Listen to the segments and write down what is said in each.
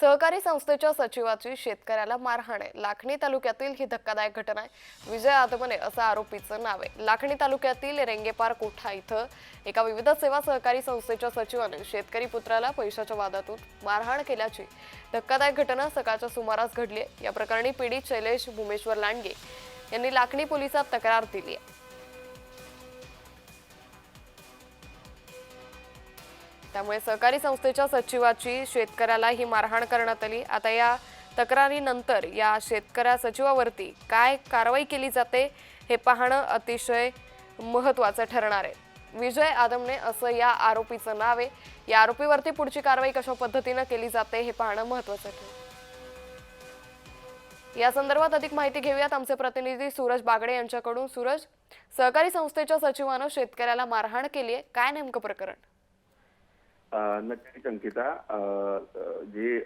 सहकारी संस्थेच्या सचिवाची शेतकऱ्याला मारहाण आहे लाखणी तालुक्यातील ही धक्कादायक घटना आहे. विजय आदमने असं आरोपीचं नाव आहे. लाखणी तालुक्यातील रेंगेपार कोठा इथं एका विविध सेवा सहकारी संस्थेच्या सचिवाने शेतकरी पुत्राला पैशाच्या वादातून मारहाण केल्याची धक्कादायक घटना सकाळच्या सुमारास घडली आहे. या प्रकरणी पीडित शैलेश भूमेश्वर लांडगे यांनी लाखणी पोलिसात तक्रार दिली आहे. त्यामुळे सहकारी संस्थेच्या सचिवाची शेतकऱ्याला ही मारहाण करण्यात आली. आता या तक्रारीनंतर या शेतकऱ्या सचिवावरती काय कारवाई केली जाते हे पाहणं अतिशय महत्त्वाचं ठरणार आहे. विजय आदमने असं या आरोपीचं नाव आहे. या आरोपीवरती पुढची कारवाई कशा पद्धतीनं केली जाते हे पाहणं महत्त्वाचं ठरेल. या संदर्भात अधिक माहिती घेऊयात. आमचे प्रतिनिधी सूरज बागडे यांच्याकडून. सूरज सहकारी संस्थेच्या सचिवानं शेतकऱ्याला मारहाण केली आहे. काय नेमकं प्रकरण? नक्कीच अंकिता जे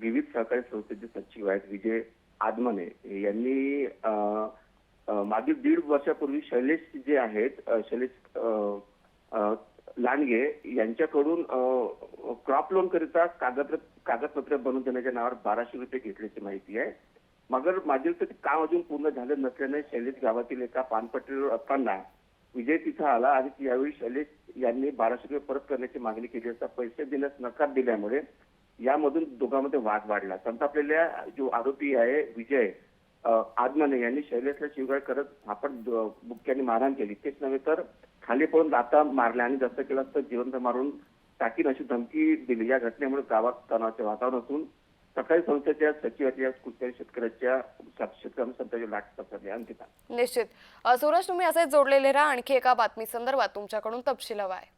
विविध सहकारी संस्थेचे सचिव आहेत विजय आदमने यांनी मागील दीड वर्षापूर्वी शैलेश जे आहेत शैलेश लांडगे यांच्याकडून क्रॉप लोन करिता कागद कागदपत्र बनवून देण्याच्या नावावर बाराशे रुपये घेतल्याची माहिती आहे. मगर मागील तर काम अजून पूर्ण झालं नसल्याने शैलेश गावातील एका पानपट्टीवर असताना विजय तिथं आला आणि यावेळी शैलेश यांनी बाराशे रुपये परत करण्याची मागणी केली असता पैसे देण्यास नकार दिल्यामुळे यामधून दोघांमध्ये वाद वाढला. संतापलेल्या जो आरोपी आहे विजय आदमाने यांनी शैलेशला शिवगाळ करत आपण द- बुक्क्यांनी मारहाण केली. तेच नव्हे तर खाली पडून दाता मारल्या आणि जास्त केलं तर जिवंत मारून टाकीन अशी धमकी दिली. या घटनेमुळे गावात तणावाचे वातावरण असून सकाळी संस्थेच्या सचिवाच्या कुठल्याही शेतकऱ्याच्या शेतकऱ्यांना संताची लाट पसरली अंकिता निश्चित. अ, सूरज तुम्ही असेच जोडलेले राहा. आणखी एका बातमी संदर्भात तुमच्याकडून तपशील हवा आहे